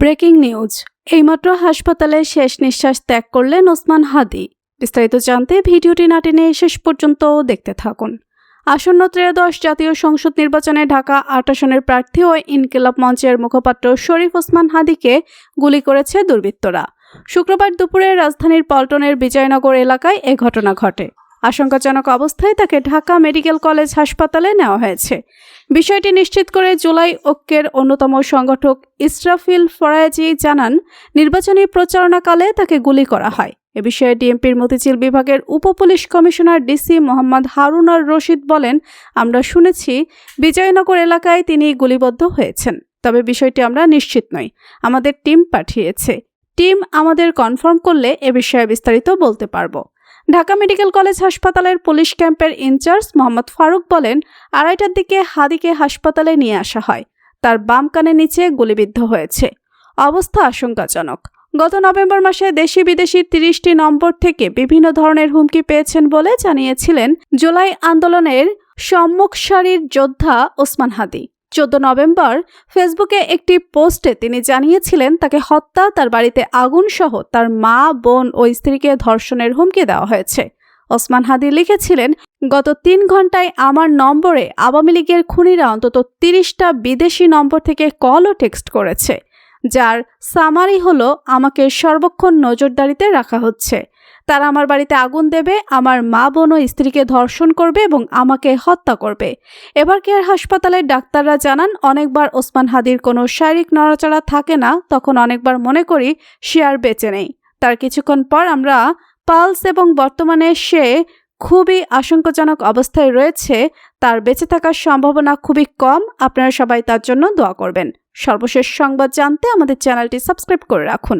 Breaking news. এইমাত্র হাসপাতালে শেষ নিঃশ্বাস ত্যাগ করলেন ওসমান হাদি। বিস্তারিত জানতে ভিডিওটি না টেনে শেষ পর্যন্ত দেখতে থাকুন। আসন্ন ত্রয়োদশ জাতীয় সংসদ নির্বাচনে ঢাকা আট আসনের প্রার্থী ও ইনকিলাব মঞ্চের মুখপাত্র শরীফ ওসমান হাদিকে গুলি করেছে দুর্বৃত্তরা। শুক্রবার দুপুরে রাজধানীর পল্টনের বিজয়নগর এলাকায় এ ঘটনা ঘটে। আশঙ্কাজনক অবস্থায় তাকে ঢাকা মেডিকেল কলেজ হাসপাতালে নেওয়া হয়েছে। বিষয়টি নিশ্চিত করে জুলাই ঐক্যের অন্যতম সংগঠক ইসরাফিল ফরায়াজি জানান, নির্বাচনী প্রচারণাকালে তাকে গুলি করা হয়। এ বিষয়ে ডিএমপির মতিঝিল বিভাগের উপপুলিশ কমিশনার ডিসি মোহাম্মদ হারুন আর রশিদ বলেন, আমরা শুনেছি, বিজয়নগর এলাকায় তিনি গুলিবদ্ধ হয়েছেন। তবে বিষয়টি আমরা নিশ্চিত নই, আমাদের টিম পাঠিয়েছে। টিম আমাদের কনফার্ম করলে এ বিষয়ে বিস্তারিত বলতে পারব। ঢাকা মেডিকেল কলেজ হাসপাতালের পুলিশ ক্যাম্পের ইনচার্জ মোহাম্মদ ফারুক বলেন, আড়াইটার দিকে হাদিকে হাসপাতালে নিয়ে আসা হয়। তার বাম কানের নিচে গুলিবিদ্ধ হয়েছে। অবস্থা আশঙ্কাজনক। গত নভেম্বর মাসে দেশি বিদেশি তিরিশটি নম্বর থেকে বিভিন্ন ধরনের হুমকি পেয়েছেন বলে জানিয়েছিলেন জুলাই আন্দোলনের সম্মুখ সারির যোদ্ধা ওসমান হাদি। চোদ্দ নভেম্বর ফেসবুকে একটি পোস্টে তিনি জানিয়েছিলেন, তাকে হত্যা, তার বাড়িতে আগুন সহ তার মা, বোন ও স্ত্রীকে ধর্ষণের হুমকি দেওয়া হয়েছে। ওসমান হাদি লিখেছিলেন, গত তিন ঘন্টায় আমার নম্বরে আওয়ামী লীগের খুনিরা অন্তত তিরিশটা বিদেশি নম্বর থেকে কল ও টেক্সট করেছে, যার সামারি হলো আমাকে সর্বক্ষণ নজরদারিতে রাখা হচ্ছে। তারা আমার বাড়িতে আগুন দেবে, আমার মা বোন ও স্ত্রীকে ধর্ষণ করবে এবং আমাকে হত্যা করবে। এবার কেয়ার হাসপাতালের ডাক্তাররা জানান, অনেকবার ওসমান হাদির কোনো শারীরিক নড়াচড়া থাকে না, তখন অনেকবার মনে করি সে আর বেঁচে নেই। তার কিছুক্ষণ পর আমরা পালস এবং বর্তমানে সে খুবই আশঙ্কাজনক অবস্থায় রয়েছে, তার বেঁচে থাকার সম্ভাবনা খুবই কম, আপনারা সবাই তার জন্য দোয়া করবেন। সর্বশেষ সংবাদ জানতে আমাদের চ্যানেলটি সাবস্ক্রাইব করে রাখুন।